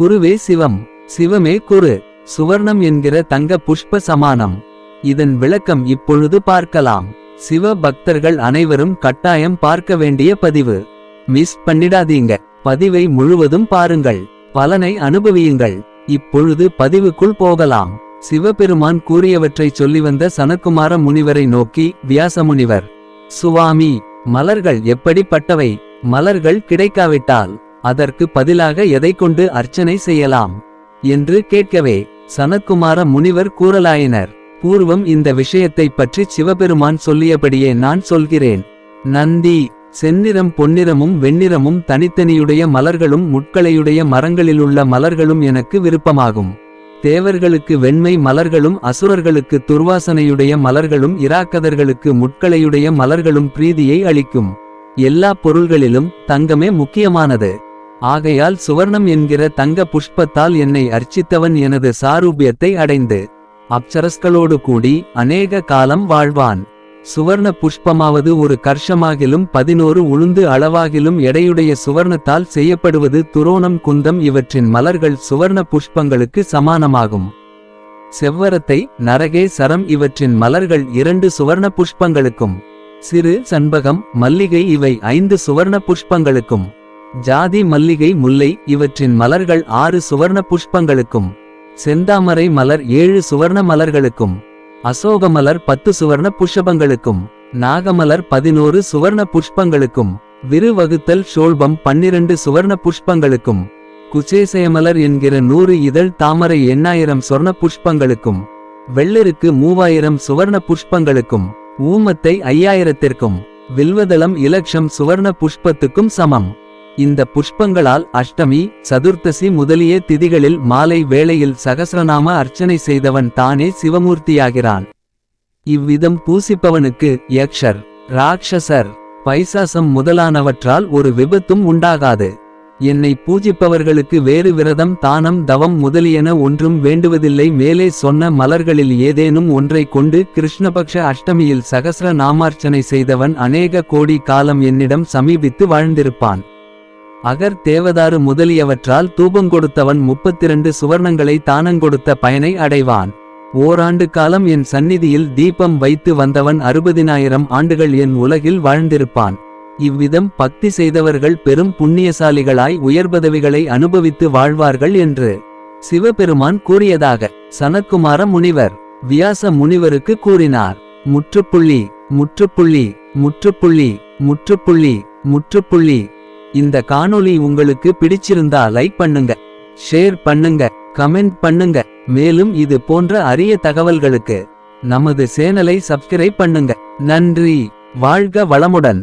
குருவே சிவம். சிவமே குரு. சுவர்ணம் என்கிற தங்க புஷ்ப சமானம். இதன் விளக்கம் இப்பொழுது பார்க்கலாம். சிவ பக்தர்கள் அனைவரும் கட்டாயம் பார்க்க வேண்டிய பதிவு. மிஸ் பண்ணிடாதீங்க. பதிவை முழுவதும் பாருங்கள். பலனை அனுபவியுங்கள். இப்பொழுது பதிவுக்குள் போகலாம். சிவபெருமான் கூறியவற்றை சொல்லி வந்த சனக்குமார முனிவரை நோக்கி வியாச முனிவர். சுவாமி மலர்கள் எப்படிப்பட்டவை? மலர்கள் கிடைக்காவிட்டால். அதற்கு பதிலாக எதை கொண்டு அர்ச்சனை செய்யலாம்? என்று கேட்கவே சனத்குமார முனிவர் கூறலாயினர். பூர்வம் இந்த விஷயத்தைப் பற்றி சிவபெருமான் சொல்லியபடியே நான் சொல்கிறேன். நந்தி செந்நிறம் பொன்னிறமும் வெண்ணிறமும் தனித்தனியுடைய மலர்களும் முட்களையுடைய மரங்களிலுள்ள மலர்களும் எனக்கு விருப்பமாகும். தேவர்களுக்கு வெண்மை மலர்களும் அசுரர்களுக்கு துர்வாசனையுடைய மலர்களும் இராக்கதர்களுக்கு முட்களையுடைய மலர்களும் பிரீதியை அளிக்கும். எல்லா பொருள்களிலும் தங்கமே முக்கியமானது. ஆகையால் சுவர்ணம் என்கிற தங்க புஷ்பத்தால் என்னை அர்ச்சித்தவன் எனது சாரூபியத்தை அடைந்து அப்சரஸ்களோடு கூடி அநேக காலம் வாழ்வான். சுவர்ண புஷ்பமாவது ஒரு கர்ஷமாகிலும் பதினோரு உளுந்து அளவாகிலும் எடையுடைய சுவர்ணத்தால் செய்யப்படுவது துரோணம் குந்தம் இவற்றின் மலர்கள் சுவர்ண புஷ்பங்களுக்கு சமானமாகும். செவ்வரத்தை நரகே சரம் இவற்றின் மலர்கள் இரண்டு சுவர்ண புஷ்பங்களுக்கும். சிறு சண்பகம் மல்லிகை இவை ஐந்து சுவர்ண புஷ்பங்களுக்கும். ஜாதி மல்லிகை முல்லை இவற்றின் மலர்கள் ஆறு சுவர்ண புஷ்பங்களுக்கும் செந்தாமரை மலர் ஏழு சுவர்ண மலர்களுக்கும் அசோக மலர் பத்து சுவர்ண புஷ்பங்களுக்கும் நாகமலர் பதினோரு சுவர்ண புஷ்பங்களுக்கும் விருவகுத்தல் ஷோல்பம் பன்னிரண்டு சுவர்ண புஷ்பங்களுக்கும் குச்சேசயமலர் என்கிற நூறு இதழ் தாமரை எண்ணாயிரம் சொர்ண புஷ்பங்களுக்கும் வெள்ளருக்கு மூவாயிரம் சுவர்ண புஷ்பங்களுக்கும் ஊமத்தை ஐயாயிரத்திற்கும் வில்வதளம் இலட்சம் சுவர்ண புஷ்பத்துக்கும் சமம். இந்த புஷ்பங்களால் அஷ்டமி சதுர்த்தசி முதலிய திதிகளில் மாலை வேளையில் சகசிரநாம அர்ச்சனை செய்தவன் தானே சிவமூர்த்தியாகிறான். இவ்விதம் பூசிப்பவனுக்கு யக்ஷர் ராட்சசர் பைசாசம் முதலானவற்றால் ஒரு விபத்தும் உண்டாகாது. என்னை பூஜிப்பவர்களுக்கு வேறு விரதம் தானம் தவம் முதலியன ஒன்றும் வேண்டுவதில்லை. மேலே சொன்ன மலர்களில் ஏதேனும் ஒன்றை கொண்டு கிருஷ்ணபக்ஷ அஷ்டமியில் சகசிர நாமார்ச்சனை செய்தவன் அநேக கோடி காலம் என்னிடம் சமீபித்து வாழ்ந்திருப்பான். அகர் தேவதாரு முதலியவற்றால் தூபம் கொடுத்தவன் முப்பத்திரண்டு சுவர்ணங்களை தானங்கொடுத்த பயனை அடைவான். ஓராண்டு காலம் என் சந்நிதியில் தீபம் வைத்து வந்தவன் அறுபதினாயிரம் ஆண்டுகள் என் உலகில் வாழ்ந்திருப்பான். இவ்விதம் பக்தி செய்தவர்கள் பெரும் புண்ணியசாலிகளாய் உயர்பதவிகளை அனுபவித்து வாழ்வார்கள் என்று சிவபெருமான் கூறியதாக சனத்குமார முனிவர் வியாச முனிவருக்கு கூறினார். முற்றுப்புள்ளி முற்றுப்புள்ளி முற்றுப்புள்ளி முற்றுப்புள்ளி முற்றுப்புள்ளி இந்த காணொளி உங்களுக்கு பிடிச்சிருந்தா லைக் பண்ணுங்க ஷேர் பண்ணுங்க கமெண்ட் பண்ணுங்க. மேலும் இது போன்ற அரிய தகவல்களுக்கு நமது சேனலை சப்ஸ்கிரைப் பண்ணுங்க. நன்றி வாழ்க வளமுடன்.